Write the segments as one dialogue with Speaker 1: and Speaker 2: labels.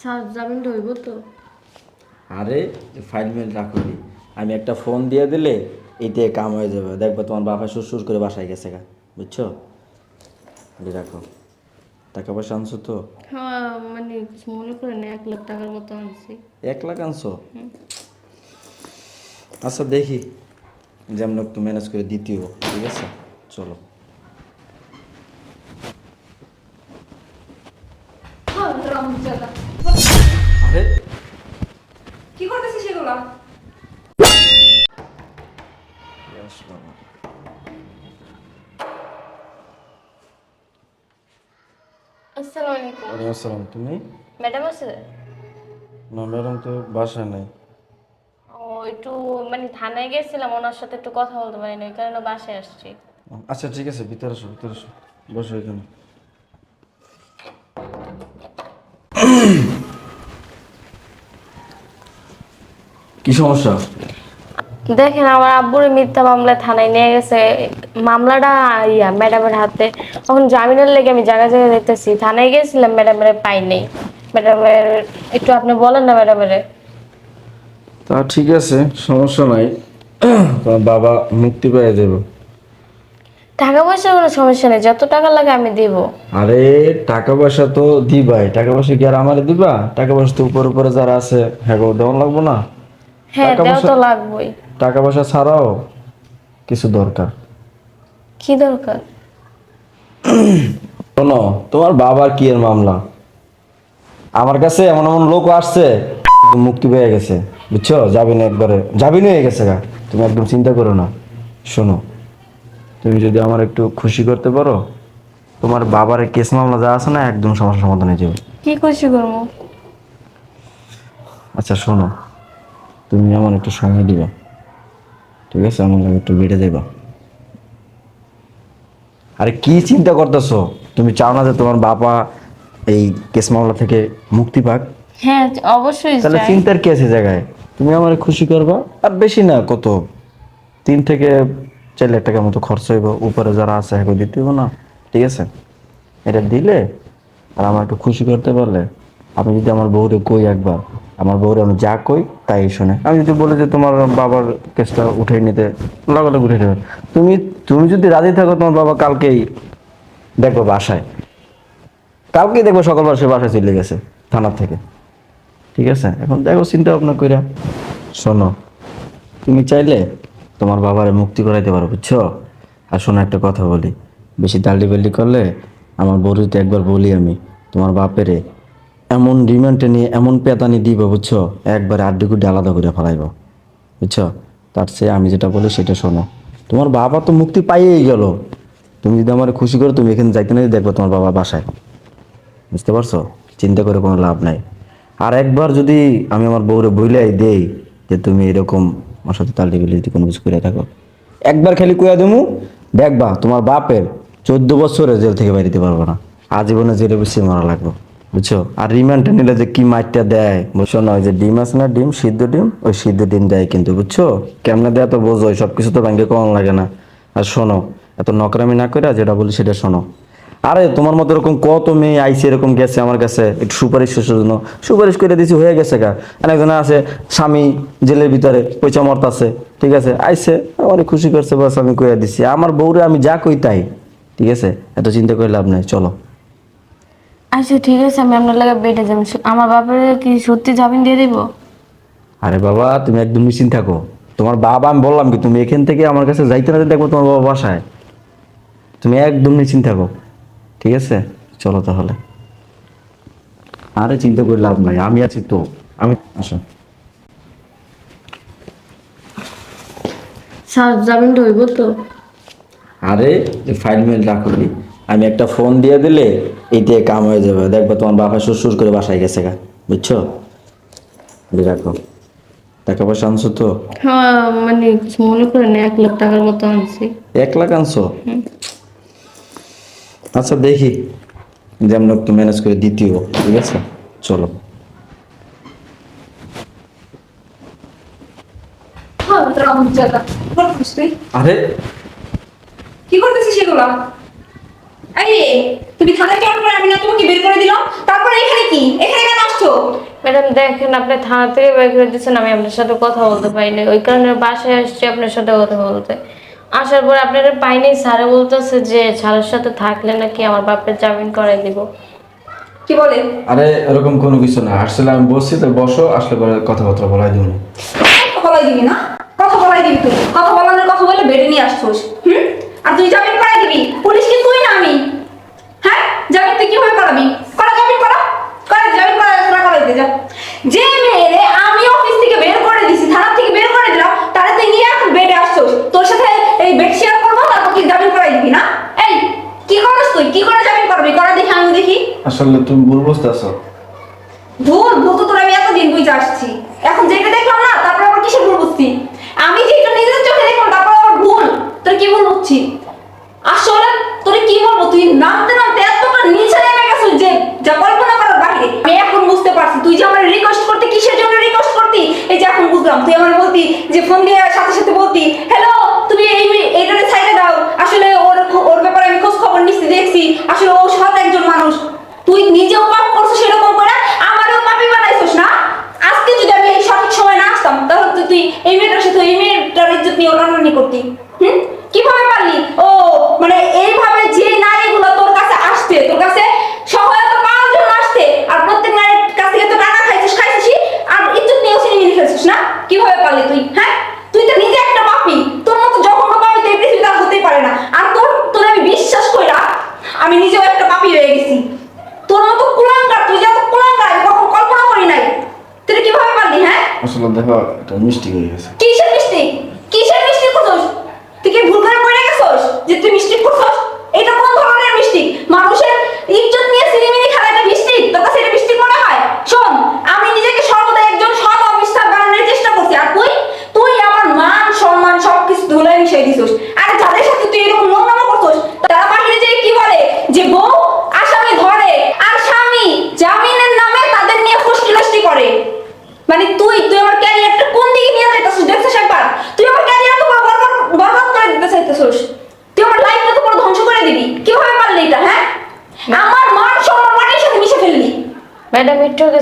Speaker 1: Sir যাবেন হইব তো।
Speaker 2: আরে ফাইল মেল রাখুনি আমি একটা ফোন দিয়ে দিলে এইতে কাম হয়ে যাবে। দেখবে তোমার বাবা শ্বশুর করে বাসায় গেছে গা বুঝছ? রাখো টাকা পয়সা আনছো তো?
Speaker 1: হ্যাঁ মানে কিছু মনে করেন এক লাখ টাকার মতো আনছি।
Speaker 2: এক লাখ আনছো? আচ্ছা দেখি। যেমন একটু ম্যানেজ করে দ্বিতীয় ঠিক আছে? চলো। আরে
Speaker 1: আসসালামু আলাইকুম
Speaker 2: ওয়ালাইকুম আসসালাম তুমি?
Speaker 1: ম্যাডাম আছে?
Speaker 2: না ম্যাডাম তো বাসায় নাই।
Speaker 1: ও একটু মানে থানায় গেছিলাম ওনার সাথে একটু কথা বলতে পারিনি ওই কারণে বাসায় আসছি।
Speaker 2: আচ্ছা ঠিক আছে ভিতরে আসো ভিতরে আসো বসো এখানে। কি সমস্যা?
Speaker 1: দেখেন আমার আব্বুর মিথ্যা মামলায় থানায় নিয়ে গেছে মামলাটা ইয়া ম্যাডামের হাতে। তখন জামিনের লেগে আমি জায়গায় জায়গায় দেখতেছি থানায় গেছিলাম ম্যাডামের পাই নেই। ম্যাডামের একটু আপনি বলেন না ম্যাডামের।
Speaker 2: তা ঠিক আছে সমস্যা নাই। তোমার বাবা মুক্তি পেয়ে দেবে
Speaker 1: টাকা পয়সা কোনো সমস্যা নেই যত টাকা লাগে আমি দিব।
Speaker 2: আরে টাকা পয়সা তো দিবাই। টাকা পয়সা কি আর আমারে দিবা? টাকা পয়সা তো উপর উপরে যারা আছে হ্যাঁ গো, দেওয়া লাগবো না?
Speaker 1: হ্যাঁ
Speaker 2: টাকা
Speaker 1: দেওয়া তো লাগবেই।
Speaker 2: টাকা পয়সা ছাড়াও কিছু দরকার।
Speaker 1: কি দরকার?
Speaker 2: শোনো তোমার বাবার কি এর মামলা? আমার কাছে এমন এমন লোক আসছে মুক্তি পেয়ে গেছে। বুঝছ? যাবি না একবারে যাবি হয়ে গেছে গা। তুমি একদম চিন্তা করো না। শোনো তুমি যদি আমার একটু খুশি করতে পারো তোমার বাবার কেস মামলা যা আছে না একদম সমস্যার সমাধান হয়ে যাবে।
Speaker 1: কি খুশি করব?
Speaker 2: আচ্ছা শোনো তুমি আমার একটু সময় দিবা। ঠিক আছে? আমার একটু বেড়ে দেবা আরে কি চিন্তা করতেছো? তুমি চাও না যে তোমার বাবা এই কেস মামলা থেকে মুক্তি পাক?
Speaker 1: হ্যাঁ অবশ্যই
Speaker 2: তাহলে
Speaker 1: চাই।
Speaker 2: চিন্তার কি আছে জায়গায়? তুমি আমার খুশি করবা? আর বেশি না কত? তিন থেকে চার লাখ টাকার মতো খরচ হইব। উপরে যারা আছে এখন দিতে হইব না। ঠিক আছে? এটা দিলে আর আমার একটু খুশি করতে পারলে আমি যদি আমার বউরে কই একবার? আমার বউরে আমি যা কই তাই শোনে। আমি যদি বলি যে তোমার বাবার কেসটা উঠে নিতে লাগালে উঠে নেবে তুমি তুমি যদি রাজি থাকো তোমার বাবা কালকেই দেখব বাসায়। কালকেই দেখব সকালবেলা সে বাসায় চলে গেছে, থানার থেকে। ঠিক আছে? এখন দেখো চিন্তা ভাবনা কইরা। শোনো, তুমি চাইলে তোমার বাবারে মুক্তি করাইতে পারো, বুঝছ? আর শোনো একটা কথা বলি। বেশি দাল্লি বেল্লি করলে আমার বড়িতে একবার বলি আমি, তোমার বাপেরে এমন রিমান্ডে নিয়ে এমন পেতানি দিব, বুঝছ? একবারে আড্ডি গুড্ডি আলাদা করে ফেলাইব, বুঝছ? তার চেয়ে আমি যেটা বলি সেটা শোনো। তোমার বাবা তো মুক্তি পাইয়েই গেল। তুমি যদি আমার খুশি করো, তুমি এখানে যাইতে না দেখব তোমার বাবা বাসায়। বুঝতে পারছ? চিন্তা করে কোনো লাভ নাই। আর একবার যদি আমি আমার বউরে বইলাই দেই যে তুমি এরকম আমার সাথে তাল টেবিল যদি কোনো কিছু করে থাকো। একবার খালি কুয়া দেবো দেখবা তোমার বাপের চোদ্দ বছরে জেল থেকে বেরিতে পারব না। আজীবনে জেলে বসে মারা লাগবে। বুঝছ? আর রিমান্ডটা নিলে যে কি মাইটটা দেয়? বুঝছ? না ওই যে ডিম আছে না ডিম, সিদ্ধ ডিম, ওই সিদ্ধ ডিম দেয় কিন্তু, বুঝছ? কেমনে দেয় তো বোঝো সব কিছু তো ব্যাংকে কম লাগে না। আর শোনো, এত নকরামি না করে যেটা বলি সেটা শোনো। আরে, তোমার মতো এরকম কত মেয়ে আইসে এরকম গেছে আমার কাছে, একটু সুপারিশ শেষের জন্য। সুপারিশ করে দিয়েছি হয়ে গেছে গা। একজন আছে, স্বামী জেলের ভিতরে, পয়সা মরতাছে ঠিক আছে? আইসে আমার খুশি করছে, বাস, আমি কইয়া দিছি। আমার বউরে আমি যা কই তাই, ঠিক আছে? এত চিন্তা করে লাভ নাই, চলো।
Speaker 1: আচ্ছা ঠিক আছে আমি আপনার লাগে বেটে যাব। আমার বাপের কি সত্যি জামিন দিয়ে দিব?
Speaker 2: আরে বাবা তুমি একদম নিশ্চিন্ত থাকো। তোমার বাবা আমি বললাম কি তুমি এখান থেকে আমার কাছে যাইতে না দেখব তোমার বাবা বাসায়। তুমি একদম নিশ্চিন্ত থাকো। ঠিক আছে? চলো তাহলে। আরে চিন্তা করে লাভ নাই আমি আছি তো। আমি আসো।
Speaker 1: স্যার জামিন হইব তো?
Speaker 2: আরে ফাইল মেল রাখুনি আমি একটা ফোন দিয়ে দিলে এইতে কাম হয়ে যাবে। দেখব তোমার বাবা শ্বশুর করে বাসায় গেছে গা বুঝছ? রাখো টাকা পয়সা আনছো তো?
Speaker 1: হ্যাঁ মানে মনে করেন এক লাখ টাকার মতো আনছি।
Speaker 2: এক লাখ আনছো? আচ্ছা দেখি। যেমন একটু ম্যানেজ করে দ্বিতীয় ঠিক আছে? চলো। আরে?
Speaker 3: কি করতেছিস সেগুলো আরে তুমি থানায় কেমন করে আমি না তোমাকে বের করে দিলাম? তারপরে এখানে কি? এখানে কেন আসছো?
Speaker 1: ম্যাডাম দেখেন আপনি থানা থেকে বের করে দিচ্ছেন আমি আপনার সাথে কথা বলতে পারিনি। ওই কারণে বাসায় আসছি আপনার সাথে কথা বলতে। আসার পর আপনারা পাইনি স্যারে বলতেছে যে স্যারের সাথে থাকলে নাকি আমার বাপের জামিন করাই দিব।
Speaker 3: কি বলে
Speaker 2: আরে এরকম কোনো কিছু না। আসলে আমি বসছি তো বসো আসলে পরে কথাবার্তা বলাই দিব
Speaker 3: কথা বলাই দিবি না? কথা বলাই দিবি তুই কথা বলানোর কথা বলে বেড়ে নিয়ে আসছোস হুম আর তুই জামিন করাই দিবি পুলিশ কি তুই না আমি হ্যাঁ জামিন তুই কীভাবে করাবি করা জামিন করা করা জামিন করা তোরা করাই দে যা যে মেয়েরে আমি অফিস থেকে বের করে দিছি থানা থেকে বের করে দিলাম তারে তুই নিয়ে এখন বেডে আসছোস তোর সাথে এই বেড শেয়ার করব তারপর কি জামিন করাই দিবি না এই কি করছ তুই কি করে জামিন করবি করা দেখি আমি দেখি
Speaker 2: আসলে তুমি ভুল বুঝতেছো।
Speaker 3: ভুল? ভুল তো তোর আমি এতদিন বুঝে আসছি। এখন যেটা দেখলাম না, তারপর আবার কিসের ভুল বুঝছি? আমি যেটা নিজের চোখে দেখলাম, তারপর আবার ভুল। তোর কি ভুল বুঝছি? আসলে তোর কি বলব? তুই নামতে নামতে এতটা নিচে নেমে গেছিস যে, যা কল্পনা করার বাইরে। আমি এখন বুঝতে পারছি, তুই যে আমার রিকোয়েস্ট করতে, কিসের জন্য রিকোয়েস্ট করতি? এই যে এখন বুঝলাম, তুই আমার বলতি যে, ফোন দিয়ে সাথে সাথে বলতি হ্যালো তুমি এই এইটারে সাইডে দাও আসলে ওর ওর ব্যাপারে আমি খোঁজ খবর নিচ্ছি দেখছি আসলে ও সৎ একজন মানুষ তুই নিজেও পাপ করছ সেরকম করে আমারও পাপি বানাইছিস না আজকে যদি আমি এই সঠিক সময় না আসতাম তাহলে তুই তুই এই মেয়েটার সাথে এই মেয়েটার ইজ্জত নিয়ে রান্নানি করতি হুম কীভাবে পারলি ও মানে এইভাবে যে নারীগুলো তোর কাছে আসছে তোর কাছে সহায়তা পাওয়ার জন্য আসছে আর প্রত্যেক নারীর কাছ থেকে তো টাকা খাইছিস খাইছিস আর ইজ্জত নিয়েও সিনেমি ফেলছিস না কীভাবে পারলি তুই হ্যাঁ তুই তো নিজে একটা পাপি তোর মতো জঘন্য পাপি তো এই পৃথিবীতে আর হতেই পারে না আর তোর তোর আমি বিশ্বাস কইরা আমি নিজেও একটা পাপি হয়ে গেছি তোর মতো কুলাঙ্গার তুই যত কুলাঙ্গার আমি কখনো কল্পনা করি নাই তুই কীভাবে পারলি হ্যাঁ
Speaker 2: এটা মিষ্টি হয়ে গেছে।
Speaker 3: কিসের মিষ্টি? কিসের মিষ্টি করছস তুই কি ভুল করে পড়ে গেছস যে তুই মিষ্টি করছস এটা কোন ধরনের মিষ্টি? মানুষের ইজ্জত নিয়ে সিনেমিনি খেলা এটা মিষ্টি? তোর কাছে এটা মিষ্টি মনে হয়? শোন, আমি নিজেকে সর্বদা একজন সৎ অফিসার বানানোর চেষ্টা করছি। আর তুই তুই আমার মান, সম্মান সবকিছু ধুলাই মিশাই দিছস। আর যাদের সাথে তুই এরকম নোংরামো করছস তারা বাহিরে যে কি বলে যে বউ আসামি ধরে আর স্বামী জামিনের নামে তাদের নিয়ে ফুসকি করে মানে তুই তুই আমার ক্যারিয়ারটা কোন দিকে নিয়ে যাইতেছিস দেখছিস একবার তুই আমার ক্যারিয়ার তো পুরো বরবাদ বরবাদ করে দিতে চাইতেছিস? তুই আমার লাইফটা তো পুরো ধ্বংস করে দিবি। কীভাবে পারলি এটা হ্যাঁ? আমার মান সম্মান সাথে মিশে ফেললি।
Speaker 1: ম্যাডাম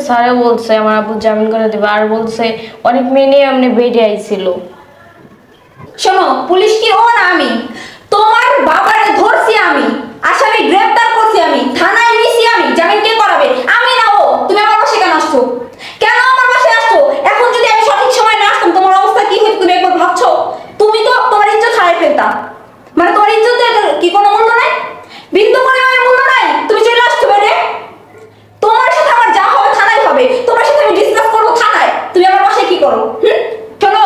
Speaker 1: স্যারে বলছে আমার আব্বু জামিন করে দিবে। আর বলছে অনেক মেয়ে নিয়ে বেডে আইছিল।
Speaker 3: শোনো পুলিশ কি ও না আমি? তোমার বাবারে ধরছি আমি আসামি গ্রেফতার করছি আমি থানায় নিছি আমি জামিন কে করাবে আমি না ও তুমি আমার বাসায় কেন আসছো কেন আমার বাসায় আসছো এখন যদি আমি সঠিক সময় না আসতাম তোমার অবস্থা কি হতো তুমি একবার ভাবছ তুমি তো তোমার ইজ্জত হারাই ফেলতা মানে তোমার ইজ্জতের কি কোনো মূল্য নাই বিন্দু পরিমাণের মূল্য নাই তুমি চলে আসছো বেড়ে তোমার সাথে আমার যা হবে থানায় হবে তোমার সাথে আমি ডিসকাস করব থানায় তুমি আমার বাসায় কি করো হুম শোনো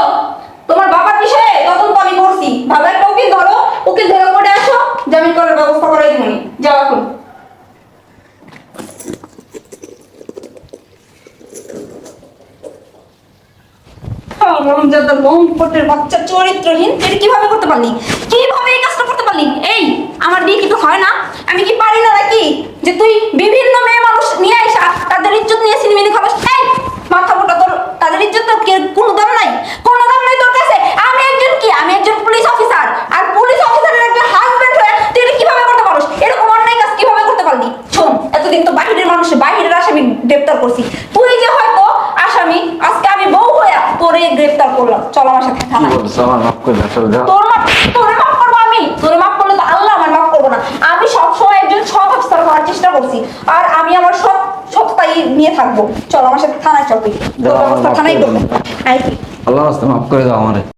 Speaker 3: তোমার বাবার বিষয়ে তদন্ত আমি করছি ভালো একটা উকিল ধরো উকিল ধরে করে আসো জামিন করার ব্যবস্থা করাই তুমি যাও এখন রমজাদার লম্পটের বাচ্চা চরিত্রহীন, এটা কীভাবে করতে পারলি? কীভাবে এই কাজটা করতে পারলি? এই, আমার বিয়ে কিন্তু হয় না। আমি কি পারি না নাকি? যে তুই বিভিন্ন মেয়ে মানুষ নিয়ে আইসা তাদের ইজ্জত নিয়ে সিনেমিনি খাবাস এই মাথা মোটা তোর তাদের ইজ্জত তো কে- কোনো দাম নাই কোনো দাম নাই তোর কাছে আমি একজন কি আমি একজন পুলিশ অফিসার আর পুলিশ অফিসারের একজন হাজবেন্ড হয়ে তুই এটা কীভাবে করতে পারোস এরকম অন্যায় কাজ কীভাবে করতে পারলি শোন এতদিন তো বাহিরের মানুষ বাহিরের আসামি গ্রেপ্তার করছি তুই যে হয়তো আসামি আজকে আমি বউ হয়ে তোরে গ্রেপ্তার করলাম। চল আমার সাথে থানায় তোর মাফ করব আমি? তোরে মাফ করলে তো আল্লাহ আমার মাফ করব না। আমি সবসময় একজন সৎ অফিসার হওয়ার চেষ্টা করছি। আর আমি আমার সৎ সৎতাই নিয়ে থাকব। চল আমার সাথে থানায় চল তুই। তোর ব্যবস্থা থানায়
Speaker 2: করে
Speaker 3: করবে। আই
Speaker 2: আল্লাহ মাফ করে দাও আমারে।